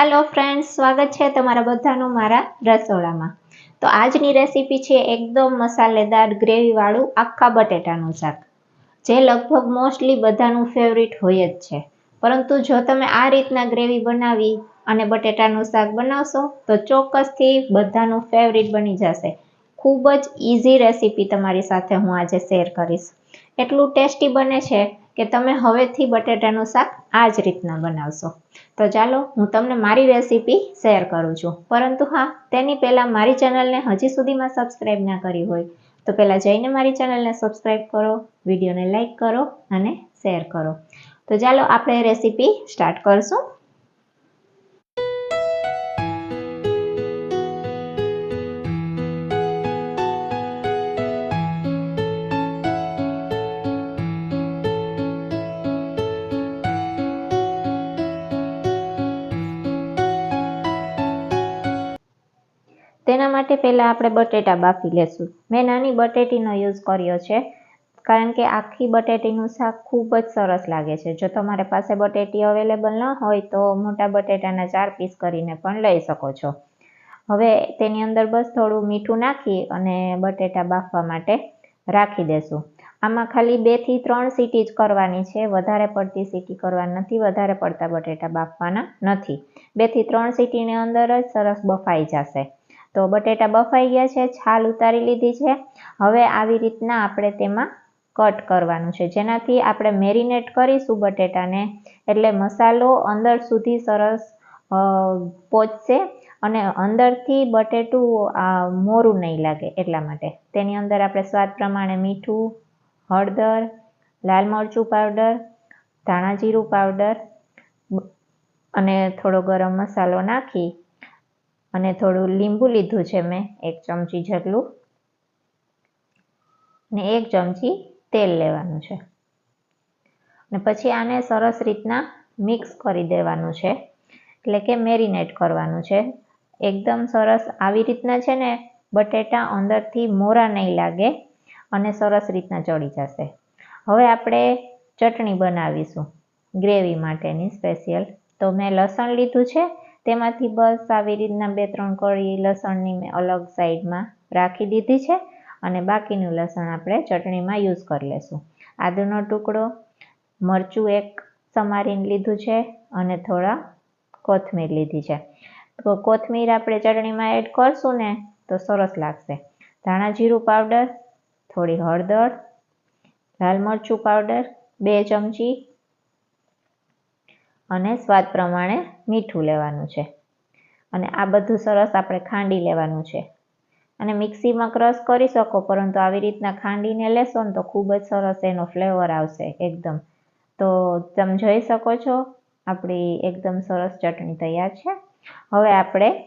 Hello friends સ્વાગત છે તમારા બધાનું મારા રસોડામાં. તો આજની રેસીપી છે એકદમ મસાલેદાર ગ્રેવીવાળું આખા બટેટાનું શાક, જે લગભગ મોસ્ટલી બધાનું ફેવરિટ હોય જ છે. પરંતુ જો તમે આ રીતના ગ્રેવી બનાવી અને બટેટાનું શાક બનાવશો, તો ચોક્કસથી બધાનું ફેવરિટ બની જશે. ખૂબ જ ઇઝી રેસીપી તમારી સાથે હું આજે શેર કરીશ. એટલું ટેસ્ટી બને છે કે તમે હવેથી બટેટાનું શાક આ જ રીતના બનાવશો. તો ચાલો હું તમને મારી રેસીપી શેર કરું છું. પરંતુ હા, તેની પહેલાં મારી ચેનલને હજી સુધીમાં સબસ્ક્રાઈબ ના કરી હોય, તો પહેલાં જઈને મારી ચેનલને સબસ્ક્રાઈબ કરો, વિડીયોને લાઈક કરો અને શેર કરો. તો ચાલો આપણે રેસીપી સ્ટાર્ટ કરશું. તેના માટે પહેલાં આપણે બટેટા બાફી લેશું. મેં નાની બટેટીનો યુઝ કર્યો છે, કારણ કે આખી બટેટીનું શાક ખૂબ જ સરસ લાગે છે. જો તમારી પાસે બટેટી અવેલેબલ ન હોય તો મોટા બટેટાના ચાર પીસ કરીને પણ લઈ શકો છો. હવે તેની અંદર બસ થોડું મીઠું નાખી અને બટેટા બાફવા માટે રાખી દેશું. આમાં ખાલી બેથી ત્રણ સીટી જ કરવાની છે. વધારે પડતી સીટી કરવાની નથી, વધારે પડતા બટેટા બાફવાના નથી. બેથી ત્રણ સીટીની અંદર જ સરસ બફાઈ જશે. તો બટેટા બફાઈ ગયા છે, છાલ ઉતારી લીધી છે. હવે આવી રીતના આપણે તેમાં કટ કરવાનું છે. જેનાથી આપણે મેરિનેટ કરીશું બટેટાને, એટલે મસાલો અંદર સુધી સરસ પહોંચશે અને અંદરથી બટેટું મોરું નહીં લાગે એટલા માટે. તેની અંદર આપણે સ્વાદ પ્રમાણે મીઠું, હળદર, લાલ મરચું પાવડર, ધાણા જીરું પાવડર અને થોડો ગરમ મસાલો નાખી અને થોડું લીંબુ લીધું છે મેં, એક ચમચી જેટલું. ને એક ચમચી તેલ લેવાનું છે. ને પછી આને સરસ રીતના મિક્સ કરી દેવાનું છે. એટલે કે મેરિનેટ કરવાનું છે. એકદમ સરસ આવી રીતના છે ને, બટેટા અંદરથી મોરા નહીં લાગે અને સરસ રીતના ચડી જશે. હવે આપણે ચટણી બનાવીશું ગ્રેવી માટેની સ્પેશિયલ. તો મેં લસણ લીધું છે તેમાંથી બસ આવી રીતના બે ત્રણ કળી લસણની મેં અલગ સાઈડમાં રાખી દીધી છે અને બાકીનું લસણ આપણે ચટણીમાં યુઝ કરી લેશું. આદુનો ટુકડો, મરચું એક સમારીને લીધું છે અને થોડા કોથમીર લીધી છે. તો કોથમીર આપણે ચટણીમાં એડ કરશું ને તો સરસ લાગશે. ધાણા જીરું પાવડર થોડી હળદર, લાલ મરચું પાવડર બે ચમચી અને સ્વાદ પ્રમાણે મીઠું લેવાનું છે. અને આ બધું સરસ આપણે ખાંડી લેવાનું છે. અને મિક્સીમાં ક્રશ કરી શકો, પરંતુ આવી રીતના ખાંડીને લેશો ને તો ખૂબ જ સરસ એનો ફ્લેવર આવશે એકદમ. તો તમે જોઈ શકો છો, આપણી એકદમ સરસ ચટણી તૈયાર છે. હવે આપણે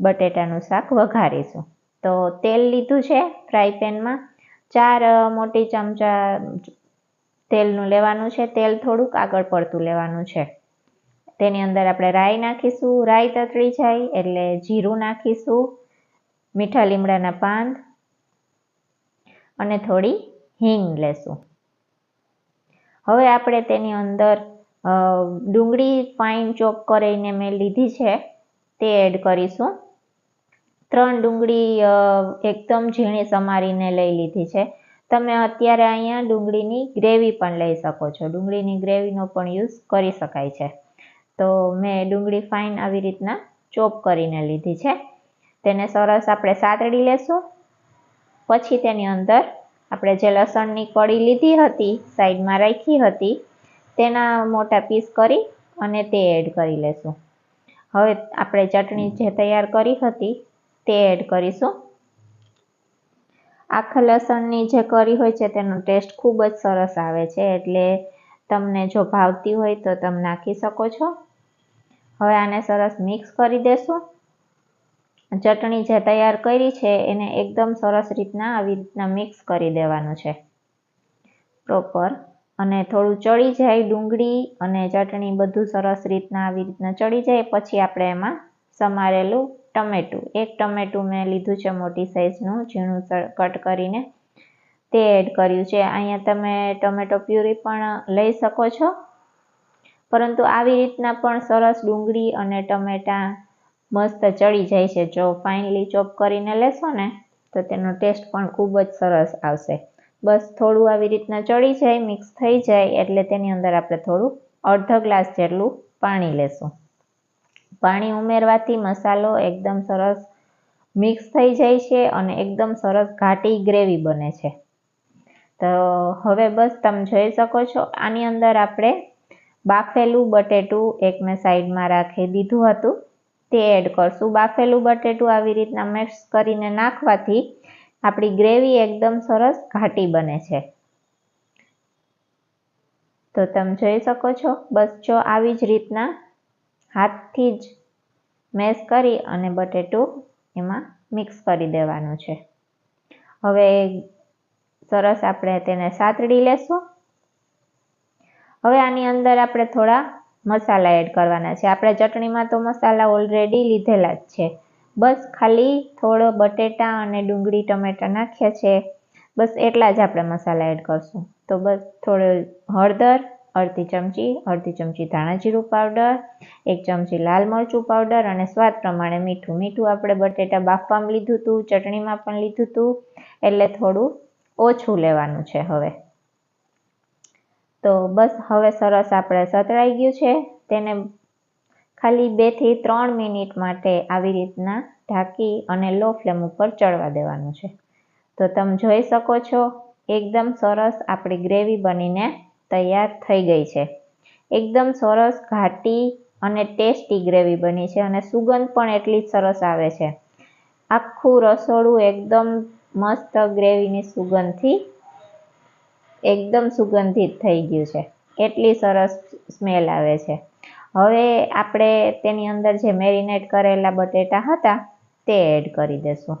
બટેટાનું શાક વઘારીશું. તો તેલ લીધું છે ફ્રાય પેનમાં. ચાર મોટી ચમચા તેલનું લેવાનું છે, તેલ થોડુંક આગળ પડતું લેવાનું છે. તેની અંદર આપણે રાઈ નાખીશું, રાઈ તતળી જાય એટલે જીરું નાખીશું, મીઠા લીમડાના પાન અને થોડી હિંગ લેશું. હવે આપણે તેની અંદર ડુંગળી ફાઇન ચોપ કરીને મેં લીધી છે, તે એડ કરીશું. ત્રણ ડુંગળી એકદમ ઝીણી સમારીને લઈ લીધી છે. તમે અત્યારે અહીંયા ડુંગળીની ગ્રેવી પણ લઈ શકો છો. ડુંગળીની ગ્રેવીનો પણ યુઝ કરી શકાય છે. તો મેં ડુંગળી ફાઇન આવી રીતના ચોપ કરીને લીધી છે. તેને સરસ આપણે સાતડી લેશું. પછી તેની અંદર આપણે જે લસણની કળી લીધી હતી, સાઈડમાં રાખી હતી, તેના મોટા પીસ કરી અને તે એડ કરી લેશું. હવે આપણે ચટણી જે તૈયાર કરી હતી, તે એડ કરીશું. આખા લસણની જે કરી હોય છે, તેનો ટેસ્ટ ખૂબ જ સરસ આવે છે. એટલે તમને જો ભાવતી હોય તો તમે નાખી શકો છો. હવે આને સરસ મિક્સ કરી દેશું. ચટણી જે તૈયાર કરી છે, એને એકદમ સરસ રીતના આવી રીતના મિક્સ કરી દેવાનું છે. પ્રોપર અને થોડું ચડી જાય ડુંગળી અને ચટણી બધું સરસ રીતના આવી રીતના ચડી જાય, પછી આપણે એમાં સમારેલું ટમેટું. એક ટમેટું મેં લીધું છે મોટી સાઈઝનું, ઝીણું કટ કરીને. તે એડ કર્યું છે. અહીંયા તમે ટમેટો પ્યુરી પણ લઈ શકો છો. પરંતુ આવી રીતના પણ સરસ ડુંગળી અને ટમેટાં મસ્ત ચડી જાય છે. જો ફાઇનલી ચોપ કરીને લેશો ને, તો તેનો ટેસ્ટ પણ ખૂબ જ સરસ આવશે. બસ થોડું આવી રીતના ચડી જાય મિક્સ થઈ જાય, એટલે તેની અંદર આપણે થોડું અડધો ગ્લાસ જેટલું પાણી લેશું. પાણી ઉમેરવાથી મસાલો એકદમ સરસ મિક્સ થઈ જાય છે અને એકદમ સરસ ઘાટી ગ્રેવી બને છે. તો હવે બસ તમે જોઈ શકો છો, આની અંદર આપણે બાફેલું બટેટું એક મેં સાઈડમાં રાખી દીધું હતું. તે એડ કરશું. બાફેલું બટેટું આવી રીતના મિક્સ કરીને નાખવાથી આપણી ગ્રેવી એકદમ સરસ ઘાટી બને છે. તો તમે જોઈ શકો છો, બસ જો આવી જ રીતના હાથથી જ મેશ કરી અને બટેટું એમાં મિક્સ કરી દેવાનું છે. હવે સરસ આપણે તેને સાતડી લેશું. હવે આની અંદર આપણે થોડા મસાલા એડ કરવાના છે. આપણે ચટણીમાં તો મસાલા ઓલરેડી લીધેલા જ છે. બસ ખાલી થોડો બટેટા અને ડુંગળી, ટમેટા નાખ્યા છે. બસ એટલા જ આપણે મસાલા એડ કરશું. તો બસ થોડો હળદર અડધી ચમચી અડધી ચમચી ધાણા જીરું પાવડર એક ચમચી લાલ મરચું પાવડર અને સ્વાદ પ્રમાણે મીઠું. મીઠું આપણે બટેટા બાફવામાં લીધું હતું ચટણીમાં પણ લીધું હતું એટલે થોડું ઓછું લેવાનું છે હવે. તો બસ હવે સરસ આપણે સતળાઈ ગયું છે. તેને ખાલી બેથી ત્રણ મિનિટ માટે આવી રીતના ઢાંકી અને લો ફ્લેમ ઉપર ચડવા દેવાનું છે. તો તમે જોઈ શકો છો, એકદમ સરસ આપણી ગ્રેવી બનીને તૈયાર થઈ ગઈ છે. એકદમ સરસ, ઘાટી અને ટેસ્ટી ગ્રેવી બની છે અને સુગંધ પણ એટલી સરસ આવે છે. આખું રસોડું એકદમ મસ્ત ગ્રેવીની સુગંધથી, એકદમ સુગંધિત થઈ ગયું છે. એટલી સરસ સ્મેલ આવે છે. હવે આપણે તેની અંદર જે મેરિનેટ કરેલા બટેટા હતા તે એડ કરી દેશું.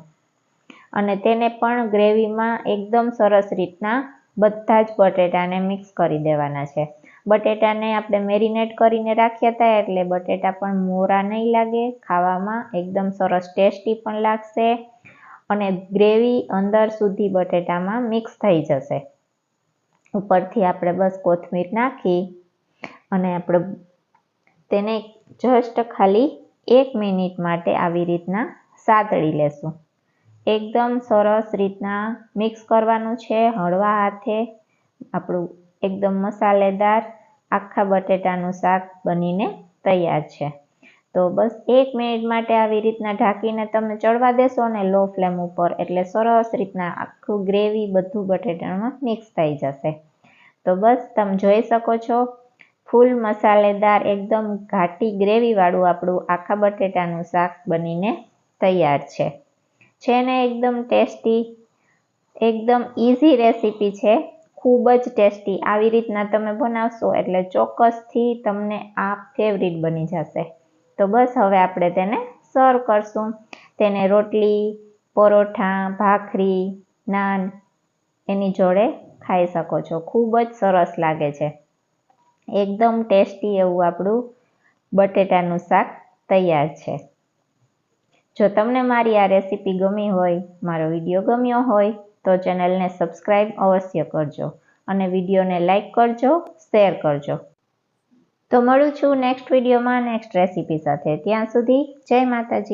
અને તેને પણ ગ્રેવીમાં એકદમ સરસ રીતના બધા જ બટેટાને મિક્સ કરી દેવાના છે. બટેટાને આપણે મેરિનેટ કરીને રાખ્યા હતા એટલે બટેટા પણ મોરા નહીં લાગે, ખાવામાં એકદમ સરસ ટેસ્ટી પણ લાગશે અને ગ્રેવી અંદર સુધી બટેટામાં મિક્સ થઈ જશે. ઉપરથી આપણે બસ કોથમીર નાખી અને આપણે તેને જસ્ટ ખાલી એક મિનિટ માટે આવી રીતના સાતળી લેશું. એકદમ સરસ રીતના મિક્સ કરવાનું છે, હળવા હાથે. આપણું એકદમ મસાલેદાર આખા બટેટાનું શાક બનીને તૈયાર છે. તો બસ એક મિનિટ માટે આવી રીતના ઢાંકીને તમે ચડવા દેશો ને લો ફ્લેમ ઉપર, એટલે સરસ રીતના આખું ગ્રેવી બધું બટેટામાં મિક્સ થઈ જશે. તો બસ તમે જોઈ શકો છો, ફૂલ મસાલેદાર, એકદમ ઘાટી ગ્રેવીવાળું આપણું આખા બટેટાનું શાક બનીને તૈયાર છે. છે ને એકદમ ટેસ્ટી, એકદમ ઇઝી રેસીપી છે. ખૂબ જ ટેસ્ટી. આવી રીતના તમે બનાવશો એટલે ચોક્કસથી તમને આ ફેવરિટ બની જશે. તો બસ હવે આપણે તેને સર્વ કરશું. તેને રોટલી, પરોઠા, ભાખરી, નાન એની જોડે ખાઈ શકો છો. ખૂબ જ સરસ લાગે છે. એકદમ ટેસ્ટી એવું આપણું બટેટાનું શાક તૈયાર છે. જો તમને મારી આ રેસીપી ગમી હોય, મારો વીડિયો ગમ્યો હોય, તો ચેનલને સબસ્ક્રાઈબ અવશ્ય કરજો અને વિડીયોને લાઈક કરજો, શેર કરજો. તો મળું છું નેક્સ્ટ વિડીયોમાં, નેક્સ્ટ રેસીપી સાથે. ત્યાં સુધી જય માતાજી.